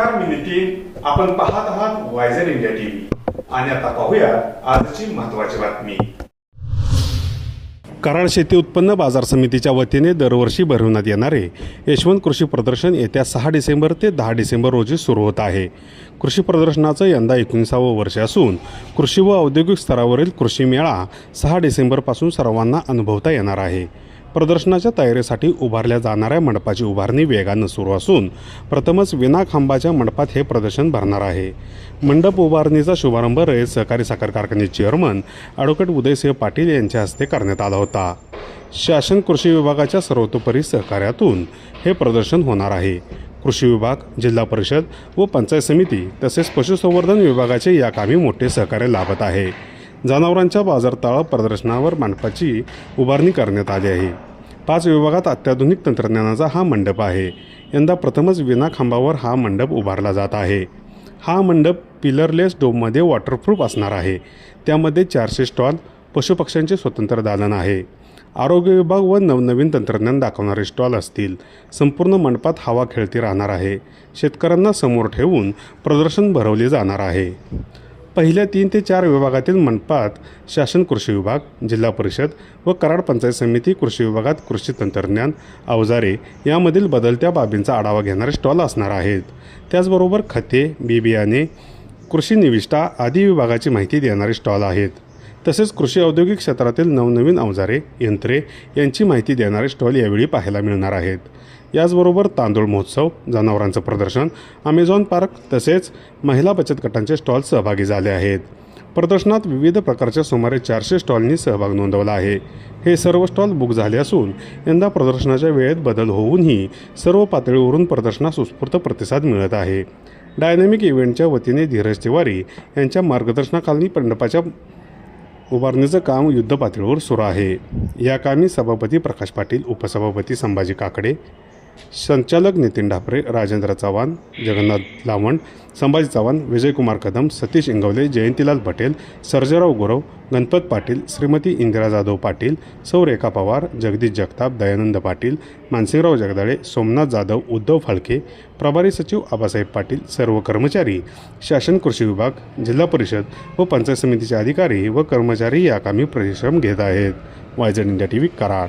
नमस्कार मी नितीन आपण पाहत आहात वायझर इंडिया टीव्ही आणि आता पाहूया आजची महत्वाची बातमी. कराड शेती उत्पन्न बाजार समितीच्या वतीने दरवर्षी भरवण्यात येणारे यशवंत कृषी प्रदर्शन येत्या सहा डिसेंबर ते दहा डिसेंबर रोजी सुरू होत आहे. कृषी प्रदर्शनाचं यंदा एकोणीसावं वर्ष असून कृषी व औद्योगिक स्तरावरील कृषी मेळा सहा डिसेंबरपासून सर्वांना अनुभवता येणार आहे. प्रदर्शनाच्या तयारीसाठी उभारल्या जाणाऱ्या मंडपाची उभारणी वेगानं सुरू असून प्रथमच विना खांबाच्या मंडपात हे प्रदर्शन भरणार आहे. मंडप उभारणीचा शुभारंभ रयत सहकारी साखर कारखान्याचे चेअरमन ॲडव्होकेट उदयसिंह पाटील यांच्या हस्ते करण्यात आला होता. शासन कृषी विभागाच्या सर्वतोपरी सहकार्यातून हे प्रदर्शन होणार आहे. कृषी विभाग जिल्हा परिषद व पंचायत समिती तसेच पशुसंवर्धन विभागाचे या कामी मोठे सहकार्य लाभत आहे. जनावरांच्या बाजारतळा प्रदर्शनावर मंडपाची उभारणी करण्यात आली आहे. पाच विभागात अत्याधुनिक तंत्रज्ञानाचा हा मंडप आहे. यंदा प्रथमच विना खांबावर हा मंडप उभारला जात आहे. हा मंडप पिलरलेस डोममध्ये वॉटरप्रूफ असणार आहे. त्यामध्ये चारशे स्टॉल पशुपक्ष्यांचे स्वतंत्र दालन आहे. आरोग्य विभाग व नवनवीन तंत्रज्ञान दाखवणारे स्टॉल असतील. संपूर्ण मंडपात हवा खेळती राहणार आहे. शेतकऱ्यांना समोर ठेवून प्रदर्शन भरवले जाणार आहे. पहिल्या तीन ते चार विभागातील मंडपात शासन कृषी विभाग जिल्हा परिषद व कराड पंचायत समिती कृषी विभागात कृषी तंत्रज्ञान अवजारे यामधील बदलत्या बाबींचा आढावा घेणारे स्टॉल असणार आहेत. त्याचबरोबर खते बी बियाणे कृषी निविष्ठा आदी विभागाची माहिती देणारे स्टॉल आहेत. तसेच कृषी औद्योगिक क्षेत्रातील नवनवीन अवजारे यंत्रे यांची माहिती देणारे स्टॉल यावेळी पाहायला मिळणार आहेत. याचबरोबर तांदूळ महोत्सव जनावरांचं प्रदर्शन अमेझॉन पार्क तसेच महिला बचत गटांचे स्टॉल सहभागी झाले आहेत. प्रदर्शनात विविध प्रकारच्या सुमारे चारशे स्टॉलनी सहभाग नोंदवला आहे. हे सर्व स्टॉल बुक झाले असून यंदा प्रदर्शनाच्या वेळेत बदल होऊनही सर्व पातळीवरून प्रदर्शनास उत्स्फूर्त प्रतिसाद मिळत आहे. डायनॅमिक इव्हेंटच्या वतीने धीरज तिवारी यांच्या मार्गदर्शनाखाली मंडपाच्या उभारणीचं काम युद्धपातळीवर सुरू आहे. या कामी सभापती प्रकाश पाटील उपसभापती संभाजी काकडे संचालक नितीन ढापरे राजेंद्र चव्हाण जगन्नाथ लावण संभाजी चव्हाण विजयकुमार कदम सतीश इंगवले जयंतीलाल पटेल सर्जराव गुरव गणपत पाटील श्रीमती इंदिरा जाधव पाटील सौ रेखा पवार जगदीश जगताप दयानंद पाटील मानसिंगराव जगदाळे सोमनाथ जाधव उद्धव फाळके प्रभारी सचिव आबासाहेब पाटील सर्व कर्मचारी शासन कृषी विभाग जिल्हा परिषद व पंचायत समितीचे अधिकारी व कर्मचारी या कामी परिश्रम घेत आहेत. Vision India T V Karad.